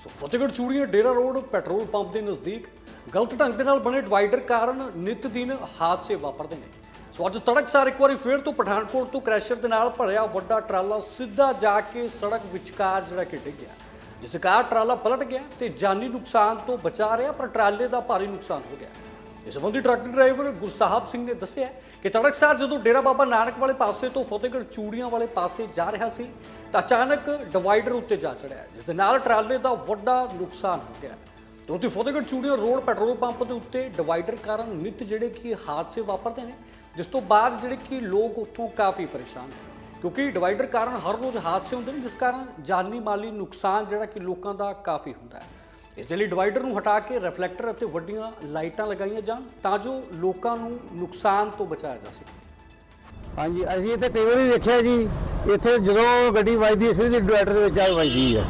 ਸੋ ਫਤਿਹਗੜ੍ਹ ਚੂੜੀਆਂ ਡੇਰਾ road petrol pump ਦੇ ਨਜ਼ਦੀਕ ਗਲਤ ਢੰਗ ਦੇ ਨਾਲ ਬਣੇ ਡਿਵਾਈਡਰ ਕਾਰਨ ਨਿਤ ਦਿਨ ਹਾਦਸੇ ਵਾਪਰਦੇ ਨੇ। ਸੋ ਅੱਜ ਤੜਕਸਾਰ ਇੱਕ ਵਾਰੀ ਫੇਰ ਤੋਂ ਪਠਾਨਕੋਟ ਤੋਂ ਕ੍ਰੈਸ਼ਰ ਦੇ ਨਾਲ ਭਰਿਆ ਵੱਡਾ ਟਰਾਲਾ ਸਿੱਧਾ ਜਾ ਕੇ ਸੜਕ ਵਿਚਕਾਰ ਜਿਹੜਾ ਕਿ ਡਿੱਗ ਗਿਆ। ਜਿਸ ਕਾਰ ਟਰਾਲਾ ਪਲਟ ਗਿਆ ਤੇ ਜਾਨੀ ਨੁਕਸਾਨ ਤੋਂ ਬਚਾ ਰਿਹਾ, ਪਰ ਟਰਾਲੇ ਦਾ ਭਾਰੀ ਨੁਕਸਾਨ ਹੋ ਗਿਆ। ਇਸ ਸੰਬੰਧੀ ਟਰੱਕ ਡਰਾਈਵਰ ਗੁਰਸਾਹਿਬ ਸਿੰਘ ਨੇ ਦੱਸਿਆ ਕਿ ਤੜਕਸਾਰ ਜਦੋਂ ਡੇਰਾ ਬਾਬਾ ਨਾਨਕ ਵਾਲੇ ਪਾਸੇ ਤੋਂ ਫਤਿਹਗੜ੍ਹ ਚੂੜੀਆਂ ਵਾਲੇ ਪਾਸੇ ਜਾ ਰਿਹਾ ਸੀ ਤਾਂ ਅਚਾਨਕ ਡਿਵਾਈਡਰ ਉੱਤੇ ਜਾ ਚੜਿਆ, ਜਿਸ ਦੇ ਨਾਲ ਟਰਾਲੇ ਦਾ ਵੱਡਾ ਨੁਕਸਾਨ ਹੋ ਗਿਆ। ਤੇ ਉੱਥੇ Fatehgarh Churian road petrol pump ਦੇ ਉੱਤੇ ਡਿਵਾਈਡਰ ਕਾਰਨ ਨਿਤ ਜਿਹੜੇ ਕਿ ਹਾਦਸੇ ਵਾਪਰਦੇ ਨੇ, ਜਿਸ ਤੋਂ ਬਾਅਦ ਜਿਹੜੇ ਕਿ ਲੋਕ ਉੱਥੋਂ ਕਾਫੀ ਪਰੇਸ਼ਾਨ ਨੇ। ਕਿਉਂਕਿ ਡਿਵਾਈਡਰ ਕਾਰਨ ਹਰ ਰੋਜ਼ ਹਾਦਸੇ ਹੁੰਦੇ ਨੇ, ਜਿਸ ਕਾਰਨ ਜਾਨੀ ਮਾਲੀ ਨੁਕਸਾਨ ਜਿਹੜਾ ਕਿ ਲੋਕਾਂ ਦਾ ਕਾਫੀ ਹੁੰਦਾ ਹੈ। ਇਸ ਦੇ ਲਈ ਡਿਵਾਈਡਰ ਨੂੰ ਹਟਾ ਕੇ ਰਿਫਲੈਕਟਰ ਅਤੇ ਵੱਡੀਆਂ ਲਾਈਟਾਂ ਲਗਾਈਆਂ ਜਾਣ, ਤਾਂ ਜੋ ਲੋਕਾਂ ਨੂੰ ਨੁਕਸਾਨ ਤੋਂ ਬਚਾਇਆ ਜਾ ਸਕੇ। ਹਾਂਜੀ, ਅਸੀਂ ਇੱਥੇ ਕਈ ਵਾਰੀ ਦੇਖਿਆ ਜੀ। ਇੱਥੇ ਜਦੋਂ ਗੱਡੀ ਵੱਜਦੀ ਹੈ ਸਿੱਧੀ ਡਿਵਾਈਡਰ ਦੇ ਵਿੱਚ ਆ ਕੇ ਵੱਜਦੀ ਹੈ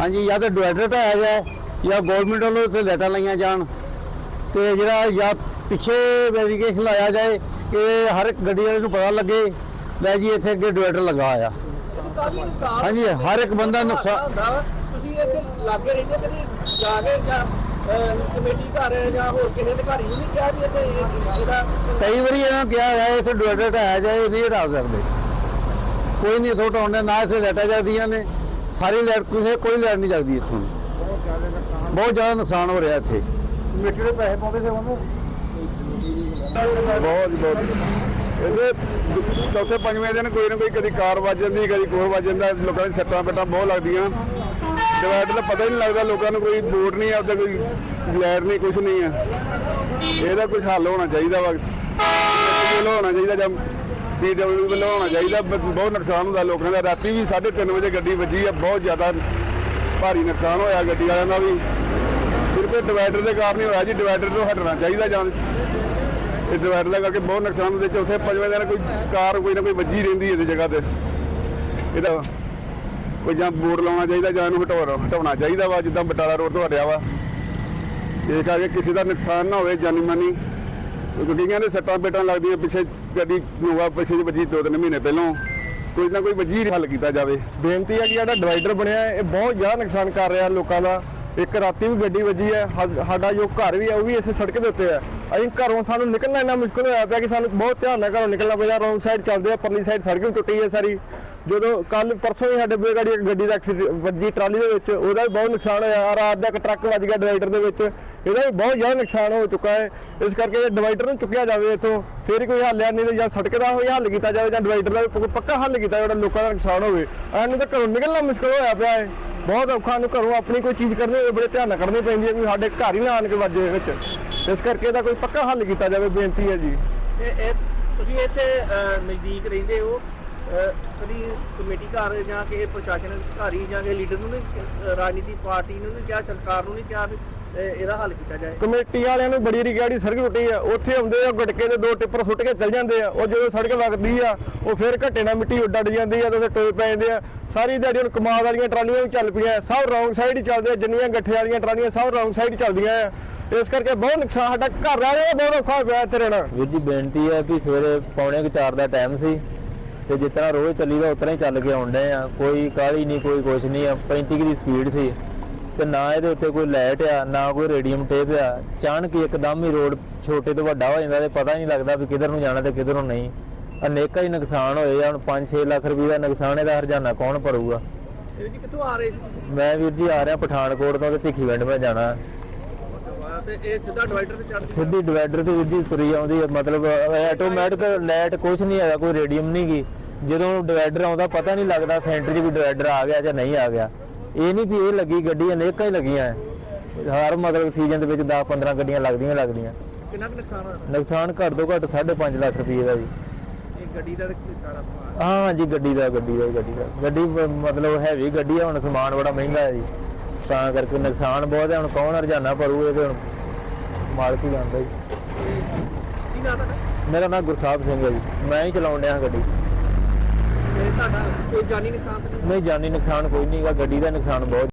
ਹਾਂਜੀ ਜਾਂ ਤਾਂ ਡਿਵਾਈਡਰ ਢਾਇਆ ਜਾਏ ਜਾਂ ਗਵਰਨਮੈਂਟ ਵੱਲੋਂ ਇੱਥੇ ਲਾਈਟਾਂ ਲਾਈਆਂ ਜਾਣ। ਤੇ ਜਿਹੜਾ ਜਾਂ ਪਿੱਛੇ ਵੈਰੀਫਿਕੇਸ਼ਨ ਲਾਇਆ ਜਾਏ ਕਿ ਹਰ ਇੱਕ ਗੱਡੀ ਵਾਲੇ ਨੂੰ ਪਤਾ ਲੱਗੇ ਲੈ ਜੀ ਇੱਥੇ ਅੱਗੇ ਡਿਵਾਈਡਰ ਲੱਗਾ ਆ ਹਾਂਜੀ ਹਰ ਇੱਕ ਬੰਦਾ ਨੁਕਸਾਨ। ਤੁਸੀਂ ਇੱਥੇ ਲਾਗੇ ਰਹਿੰਦੇ ਕਦੀ ਜਾ ਕੇ ਜਾਂ ਕਮੇਟੀ ਘਰ ਜਾਂ ਹੋਰ ਕਿਸੇ ਘਰ ਹੀ ਨਹੀਂ ਕਿਹਾ ਵੀ ਇੱਥੇ ਇਹ- ਇਹਦਾ ਕਈ ਵਾਰੀ ਇਹਨਾਂ ਨੂੰ ਕਿਹਾ ਹੈ ਇੱਥੇ ਡਿਵਾਈਡਰ ਢਾਇਆ ਜਾਏ ਇਹ ਨਹੀਂ ਹਟਾ ਸਕਦੇ। ਕੋਈ ਨਹੀਂ ਇੱਥੋਂ ਹਟਾਉਂਦੇ ਨਾ ਇੱਥੇ ਲਾਈਟਾਂ ਜਗਦੀਆਂ ਨੇ ਸਾਰੀ ਲਾਈਟ ਕਿਸੇ ਕੋਈ ਲਾਈਟ ਨਹੀਂ ਜਗਦੀ ਇੱਥੋਂ। ਬਹੁਤ ਜ਼ਿਆਦਾ ਨੁਕਸਾਨ ਹੋ ਰਿਹਾ ਇੱਥੇ। ਮਿੱਟੀ ਦੇ ਪੈਸੇ ਪਾਉਂਦੇ ਸੇ ਬਹੁਤ ਬਹੁਤ। ਇਹਦੇ ਚੌਥੇ ਪੰਜਵੇਂ ਦਿਨ ਕੋਈ ਨਾ ਕੋਈ ਕਦੀ ਕਾਰ ਵੱਜ ਜਾਂਦੀ ਕਦੀ ਕੋਈ ਵੱਜ ਜਾਂਦਾ ਲੋਕਾਂ ਦੀ ਸੱਟਾਂ ਪੇਟਾਂ ਬਹੁਤ ਲੱਗਦੀਆਂ। ਡਿਵਾਈਡਰ ਦਾ ਪਤਾ ਹੀ ਨਹੀਂ ਲੱਗਦਾ ਲੋਕਾਂ ਨੂੰ ਕੋਈ ਬੋਰਡ ਨਹੀਂ ਆਪਦਾ ਕੋਈ ਲਾਈਟ ਨਹੀਂ ਕੁਝ ਨਹੀਂ ਆ। ਇਹਦਾ ਕੁਝ ਹੱਲ ਹੋਣਾ ਚਾਹੀਦਾ ਵਾ। ਵੱਲੋਂ ਹੋਣਾ ਚਾਹੀਦਾ ਜਾਂ ਪੀਡਬਲਯੂ ਵੱਲੋਂ ਹੋਣਾ ਚਾਹੀਦਾ ਬ- ਬਹੁਤ ਨੁਕਸਾਨ ਹੁੰਦਾ ਲੋਕਾਂ ਦਾ। ਰਾਤੀ ਵੀ 3:30 ਵਜੇ ਗੱਡੀ ਵੱਜੀ ਆ, ਬਹੁਤ ਜ਼ਿਆਦਾ ਭਾਰੀ ਨੁਕਸਾਨ ਹੋਇਆ ਗੱਡੀ ਵਾਲਿਆਂ ਦਾ ਵੀ। ਸਿਰਫ ਡਿਵਾਈਡਰ ਦੇ ਕਾਰਨ ਹੀ ਹੋਇਆ ਜੀ, ਡਿਵਾਈਡਰ ਤੋਂ ਹਟਣਾ ਚਾਹੀਦਾ ਜਾਂ ਇਹ ਡਿਵਾਈਡਰ ਦਾ ਕਰਕੇ ਬਹੁਤ ਨੁਕਸਾਨ ਹੁੰਦੇ, ਚੌਥੇ ਪੰਜਵੇਂ ਦਿਨ ਕੋਈ ਕਾਰ ਕੋਈ ਨਾ ਕੋਈ ਵੱਜੀ ਰਹਿੰਦੀ ਇਹਦੀ ਜਗ੍ਹਾ ਤੇ। ਇਹਦਾ ਕੋਈ ਜਾਂ ਬੋਰਡ ਲਾਉਣਾ ਚਾਹੀਦਾ ਜਾਂ ਇਹਨੂੰ ਹਟਾਉਣਾ ਹਟਾਉਣਾ ਚਾਹੀਦਾ ਵਾ, ਜਿੱਦਾਂ ਬਟਾਲਾ ਰੋਡ ਤੋਂ ਹਟਿਆ ਵਾ। ਇਹ ਕਰਕੇ ਕਿਸੇ ਦਾ ਨੁਕਸਾਨ ਨਾ ਹੋਵੇ ਜਾਨੀ ਮਾਨੀ ਗੱਡੀਆਂ ਦੇ ਸੱਟਾਂ ਪੇਟਾਂ ਲੱਗਦੀਆਂ ਪਿੱਛੇ ਗੱਡੀ ਨੂਆ ਪਿੱਛੇ ਜਿਹੀ ਵੱਜੀ ਦੋ ਤਿੰਨ ਮਹੀਨੇ ਪਹਿਲਾਂ। ਕੋਈ ਨਾ ਕੋਈ ਵੱਜੀ ਹੱਲ ਕੀਤਾ ਜਾਵੇ। ਬੇਨਤੀ ਹੈ ਕਿ ਜਿਹੜਾ ਡਿਵਾਈਡਰ ਬਣਿਆ ਹੈ, ਇਹ ਬਹੁਤ ਜ਼ਿਆਦਾ ਨੁਕਸਾਨ ਕਰ ਰਿਹਾ ਲੋਕਾਂ ਦਾ। ਇੱਕ ਰਾਤੀ ਵੀ ਗੱਡੀ ਵੱਜੀ ਹੈ, ਹਾ- ਸਾਡਾ ਜੋ ਘਰ ਵੀ ਹੈ, ਉਹ ਵੀ ਇਸੇ ਸੜਕ ਦੇ ਉੱਤੇ ਹੈ। ਅਸੀਂ ਘਰੋਂ ਸਾਨੂੰ ਨਿਕਲਣਾ ਇੰਨਾ ਮੁਸ਼ਕਲ ਹੋਇਆ ਪਿਆ ਕਿ ਸਾਨੂੰ ਬਹੁਤ ਧਿਆਨ ਨਾਲ ਘਰੋਂ ਨਿਕਲਣਾ ਪਿਆ ਰੌਂਗ ਸਾਈਡ ਚੱਲਦੇ ਆ, ਪਰਲੀ ਸਾਈਡ ਸੜਕ ਵੀ ਟੁੱਟੀ ਹੈ ਸਾਰੀ। ਜਦੋਂ ਕੱਲ ਪਰਸੋਂ ਹੀ ਸਾਡੇ ਬੇ ਇੱਕ ਗੱਡੀ ਦਾ ਐਕਸੀਡੈਂਟ ਵੱਜੀ ਟਰਾਲੀ ਦੇ ਵਿੱਚ, ਉਹਦਾ ਵੀ ਬਹੁਤ ਨੁਕਸਾਨ ਹੋਇਆ ਰਾਤ ਦਾ ਇੱਕ ਟਰੱਕ ਵੱਜ ਗਿਆ ਡਿਵਾਈਡਰ ਦੇ ਵਿੱਚ। ਇਹਦਾ ਵੀ ਬਹੁਤ ਜ਼ਿਆਦਾ ਨੁਕਸਾਨ ਹੋ ਚੁੱਕਾ ਹੈ। ਇਸ ਕਰਕੇ ਡਿਵਾਈਡਰ ਨੂੰ ਚੁੱਕਿਆ ਜਾਵੇ ਇੱਥੋਂ, ਫਿਰ ਕੋਈ ਹੱਲ ਹੈ ਨਹੀਂ ਤਾਂ ਜਾਂ ਸੜਕ ਦਾ ਹੋਈ ਹੱਲ ਕੀਤਾ ਜਾਵੇ ਜਾਂ ਡਿਵਾਈਡਰ ਦਾ ਵੀ ਪੱਕਾ ਹੱਲ ਕੀਤਾ ਜਾਵੇ, ਜਿਹੜਾ ਲੋਕਾਂ ਦਾ ਨੁਕਸਾਨ ਹੋਵੇ। ਐਨੂੰ ਤਾਂ ਘਰੋਂ ਨਿਕਲਣਾ ਮੁਸ਼ਕਲ ਹੋਇਆ ਪਿਆ ਹੈ। ਬਹੁਤ ਔਖਾ ਨੂੰ ਘਰੋਂ ਆਪਣੀ ਕੋਈ ਚੀਜ਼ ਕਰਨੀ ਹੋਵੇ, ਬੜੇ ਧਿਆਨ ਨਾਲ ਕਰਨੀ ਪੈਂਦੀ ਹੈ ਵੀ ਸਾਡੇ ਘਰ ਹੀ ਨਾ ਆਣ ਕੇ ਵੱਜੇ ਵਿੱਚ। ਇਸ ਕਰਕੇ ਇਹਦਾ ਕੋਈ ਪੱਕਾ ਹੱਲ ਕੀਤਾ ਜਾਵੇ, ਬੇਨਤੀ ਹੈ ਜੀ। ਇਹ ਤੁਸੀਂ ਇੱਥੇ ਨਜ਼ਦੀਕ ਰਹਿੰਦੇ ਹੋ। ਕਦੀ ਕਮੇਟੀ ਘਰ ਜਾਂ ਕਿਸੇ ਪ੍ਰਸ਼ਾਸਨ ਅਧਿਕਾਰੀ ਜਾਂ ਕਿਸੇ ਲੀਡਰ ਨੂੰ ਨਹੀਂ ਰਾਜਨੀਤੀ ਪਾਰਟੀ ਨੂੰ ਨਹੀਂ ਕਿਹਾ ਸਰਕਾਰ ਨੂੰ ਨਹੀਂ ਕਿਹਾ ਵੀ ਇਹ- ਇਹਦਾ ਹੱਲ ਕੀਤਾ ਜਾਏ। ਕਮੇਟੀ ਵਾਲਿਆਂ ਨੂੰ ਬੜੀ ਰਿਗਾੜੀ ਸੜਕ ਟੁੱਟੀ ਆ ਉੱਥੇ ਆਉਂਦੇ ਆ ਗੁਟਕੇ ਦੇ ਦੋ ਟਿੱਪਰ ਸੁੱਟ ਕੇ ਚੱਲ ਜਾਂਦੇ ਆ ਉਹ ਜਦੋਂ ਸੜਕ ਵਗਦੀ ਆ ਉਹ ਫਿਰ ਘੱਟੇ ਨਾਲ ਮਿੱਟੀ ਉੱਡੜ ਜਾਂਦੀ ਆ ਤੇ ਫਿਰ ਟੋਏ ਪੈ ਜਾਂਦੇ ਆ। ਸਾਰੀ ਦਿਹਾੜੀ ਹੁਣ ਕਮਾਲ ਵਾਲੀਆਂ ਟਰਾਲੀਆਂ ਵੀ ਚੱਲ ਪਈਆਂ ਸਭ ਰੌਂਗ ਸਾਈਡ ਹੀ ਚੱਲਦੇ ਆ ਜਿੰਨੀਆਂ ਗੱਠੇ ਵਾਲੀਆਂ ਟਰਾਲੀਆਂ ਸਭ ਰੌਂਗ ਸਾਈਡ ਚੱਲਦੀਆਂ ਆ। ਇਸ ਕਰਕੇ ਬਹੁਤ ਨੁਕਸਾਨ ਸਾਡਾ ਘਰ ਵਾਲਿਆਂ ਦਾ ਬਹੁਤ ਔਖਾ ਹੋਇਆ ਇੱਥੇ ਰਹਿਣਾ। ਵੀਰ ਜੀ ਬੇਨਤੀ ਹੈ ਕਿ ਸਵੇਰੇ ਪੌਣੇ ਕੁ ਚਾਰ ਦਾ ਟਾਈਮ ਸੀ ਤੇ ਜਿਸ ਤਰ੍ਹਾਂ ਰੋਜ਼ ਚੱਲੀਦਾ ਉਤਰਾ ਹੀ ਚੱਲ ਕੇ ਆਉਂਦੇ ਆ। ਕੋਈ ਕਾਹਲੀ ਨਹੀਂ ਕੋਈ ਕੁਛ ਨਹੀਂ ਆ। 35 ਕੁ ਦੀ ਸਪੀਡ ਸੀ। ਤੇ ਨਾ ਇਹਦੇ ਉੱਤੇ ਕੋਈ ਲਾਈਟ ਆ ਨਾ ਕੋਈ ਰੇਡੀਅਮ ਟੇਪ ਆ। ਅਚਾਨਕ ਇੱਕਦਮ ਹੀ ਰੋਡ ਛੋਟੇ ਤੋਂ ਵੱਡਾ ਹੋ ਜਾਂਦਾ ਤੇ ਪਤਾ ਨਹੀਂ ਲੱਗਦਾ ਵੀ ਕਿੱਧਰ ਨੂੰ ਜਾਣਾ ਤੇ ਕਿੱਧਰ ਨੂੰ ਨਹੀਂ। ਅਨੇਕਾਂ ਹੀ ਨੁਕਸਾਨ ਹੋਏ ਆ। ਹੁਣ 5-6 ਲੱਖ ਰੁਪਏ ਦਾ ਨੁਕਸਾਨ ਇਹਦਾ ਹਰਜਾਨਾ ਕੌਣ ਭਰੂਗਾ? ਇਹ ਜੀ ਕਿੱਥੋਂ ਆ ਰਹੇ ਸੀ? ਮੈਂ ਵੀਰ ਜੀ ਆ ਰਿਹਾ ਪਠਾਨਕੋਟ ਤੋਂ ਤੇ ਭਿੱਖੀਵਿੰਡ ਮੈਂ ਜਾਣਾ। ਤੇ ਇਹ ਸਿੱਧਾ ਡਿਵਾਈਡਰ ਤੇ ਚੜ੍ਹ ਸਿੱਧੀ ਡਿਵਾਈਡਰ ਤੇ ਵਿੱਦੀ ਤੁਰੀ ਆਉਂਦੀ ਹੈ ਮਤਲਬ ਆਟੋਮੈਟਿਕ ਲਾਈਟ ਕੁਝ ਨਹੀਂ ਹੈਗਾ ਕੋਈ ਰੇਡੀਅਮ ਨਹੀਂ ਗੀ। ਜਦੋਂ ਡਿਵਾਈਡਰ ਆਉਂਦਾ ਪਤਾ ਨਹੀਂ ਲੱਗਦਾ ਸੈਂਟਰ 'ਚ ਵੀ ਡਿਵਾਈਡਰ ਆ ਗਿਆ ਜਾਂ ਨਹੀਂ ਆ ਗਿਆ। ਇਹ ਨਹੀਂ ਵੀ ਇਹ ਲੱਗੀ ਗੱਡੀ ਅਨੇਕਾਂ ਹੀ ਲੱਗੀਆਂ ਹੈ। ਹਰ ਮਤਲਬ ਸੀਜ਼ਨ ਦੇ ਵਿੱਚ 10 15 ਗੱਡੀਆਂ ਲੱਗਦੀਆਂ ਲੱਗਦੀਆਂ। ਕਿੰਨਾ ਕੁ ਨੁਕਸਾਨ ਹੋਇਆ? ਨੁਕਸਾਨ ਘੱਟ ਤੋਂ ਘੱਟ 5.5 ਲੱਖ ਰੁਪਏ ਦਾ ਜੀ। ਇਹ ਗੱਡੀ ਦਾ ਸਾਰਾ ਸਮਾਨ। ਹਾਂ ਜੀ ਗੱਡੀ ਦਾ ਗੱਡੀ ਦਾ ਗੱਡੀ ਦਾ। ਗੱਡੀ ਮਤਲਬ ਹੈਵੀ ਗੱਡੀ ਆ ਹੁਣ ਸਮਾਨ ਬੜਾ ਮਹਿੰਗਾ ਹੈ ਜੀ। ਤਾਂ ਕਰਕੇ ਨੁਕਸਾਨ ਬਹੁਤ ਹੈ ਹੁਣ ਕੌਣ ਹਰਜਾਨਾ ਭਰੂ ਇਹ ਤੇ ਹੁਣ ਮਾਲਕ ਹੀ ਜਾਣਦਾ ਜੀ। ਕੀ ਨਾਂ ਤੁਹਾਡਾ? ਮੇਰਾ ਨਾਮ ਗੁਰਸਾਹਿਬ ਸਿੰਘ ਹੈ ਜੀ। ਮੈਂ ਹੀ ਚਲਾਉਣ ਡਿਆ ਗੱਡੀ। ਤੇ ਤੁਹਾਡਾ ਕੋਈ ਜਾਨੀ ਨੁਕਸਾਨ ਤਾਂ ਨਹੀਂ ਨਹੀਂ, ਜਾਨੀ ਨੁਕਸਾਨ ਕੋਈ ਨਹੀਂਗਾ ਗੱਡੀ ਦਾ ਨੁਕਸਾਨ ਬਹੁਤ